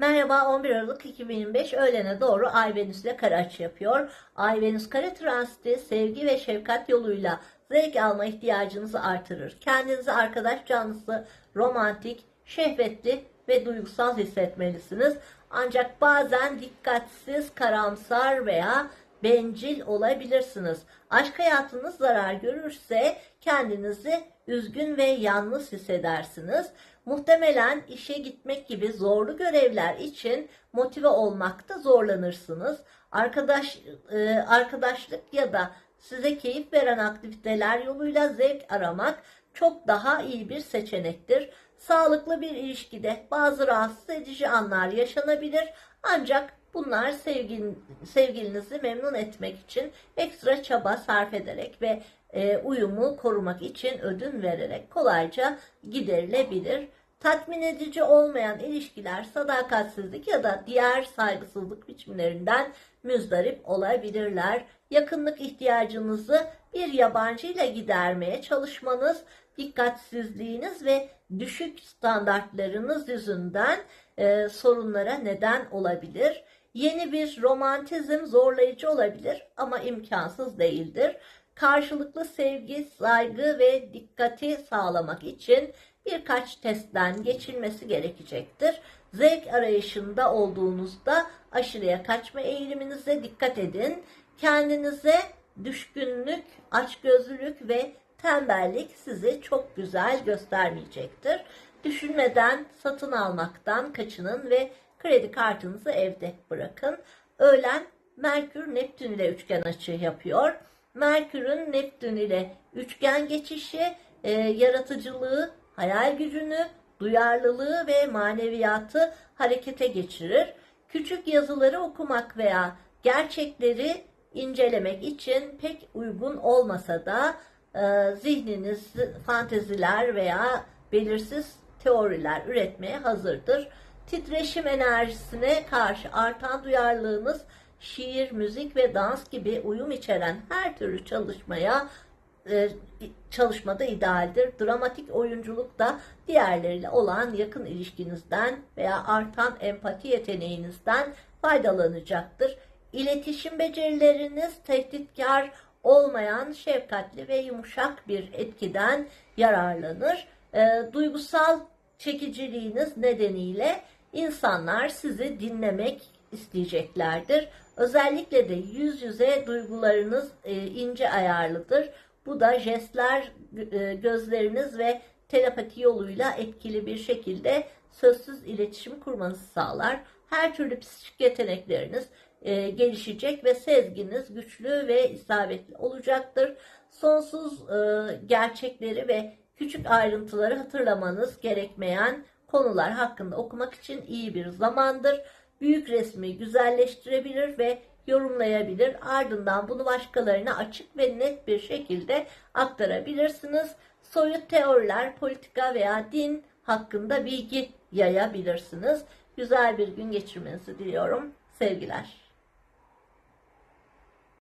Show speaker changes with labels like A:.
A: Merhaba 11 Aralık 2025 öğlene doğru Ay Venüs ile kare açı yapıyor. Ay Venüs kare transiti sevgi ve şefkat yoluyla zevk alma ihtiyacınızı artırır. Kendinizi arkadaş canlısı, romantik, şehvetli ve duygusal hissetmelisiniz. Ancak bazen dikkatsiz, karamsar veya bencil olabilirsiniz. Aşk hayatınız zarar görürse kendinizi üzgün ve yalnız hissedersiniz. Muhtemelen işe gitmek gibi zorlu görevler için motive olmakta zorlanırsınız. Arkadaş e, arkadaşlık ya da size keyif veren aktiviteler yoluyla zevk aramak çok daha iyi bir seçenektir. Sağlıklı bir ilişkide bazı rahatsız edici anlar yaşanabilir ancak bunlar sevgin, sevgilinizi memnun etmek için ekstra çaba sarf ederek ve e, uyumu korumak için ödün vererek kolayca giderilebilir. Tatmin edici olmayan ilişkiler sadakatsizlik ya da diğer saygısızlık biçimlerinden müzdarip olabilirler. Yakınlık ihtiyacınızı bir yabancı ile gidermeye çalışmanız, dikkatsizliğiniz ve düşük standartlarınız yüzünden e, sorunlara neden olabilir. Yeni bir romantizm zorlayıcı olabilir ama imkansız değildir. Karşılıklı sevgi, saygı ve dikkati sağlamak için birkaç testten geçilmesi gerekecektir. Zevk arayışında olduğunuzda aşırıya kaçma eğiliminize dikkat edin. Kendinize düşkünlük, açgözlülük ve tembellik sizi çok güzel göstermeyecektir. Düşünmeden satın almaktan kaçının ve kredi kartınızı evde bırakın. Öğlen Merkür Neptün ile üçgen açı yapıyor. Merkür'ün Neptün ile üçgen geçişi e, yaratıcılığı, hayal gücünü, duyarlılığı ve maneviyatı harekete geçirir. Küçük yazıları okumak veya gerçekleri incelemek için pek uygun olmasa da e, zihniniz fanteziler veya belirsiz teoriler üretmeye hazırdır. Titreşim enerjisine karşı artan duyarlılığınız şiir, müzik ve dans gibi uyum içeren her türlü çalışmaya e, çalışmada idealdir. Dramatik oyunculuk da diğerleriyle olan yakın ilişkinizden veya artan empati yeteneğinizden faydalanacaktır. İletişim becerileriniz tehditkar olmayan şefkatli ve yumuşak bir etkiden yararlanır. E, duygusal çekiciliğiniz nedeniyle insanlar sizi dinlemek isteyeceklerdir. Özellikle de yüz yüze duygularınız e, ince ayarlıdır. Bu da jestler, e, gözleriniz ve telepati yoluyla etkili bir şekilde sözsüz iletişim kurmanızı sağlar. Her türlü psikik yetenekleriniz e, gelişecek ve sezginiz güçlü ve isabetli olacaktır. Sonsuz gerçekleri ve küçük ayrıntıları hatırlamanız gerekmeyen konular hakkında okumak için iyi bir zamandır. Büyük resmi güzelleştirebilir ve yorumlayabilir. Ardından bunu başkalarına açık ve net bir şekilde aktarabilirsiniz. Soyut teoriler, politika veya din hakkında bilgi yayabilirsiniz. Güzel bir gün geçirmenizi diliyorum. Sevgiler.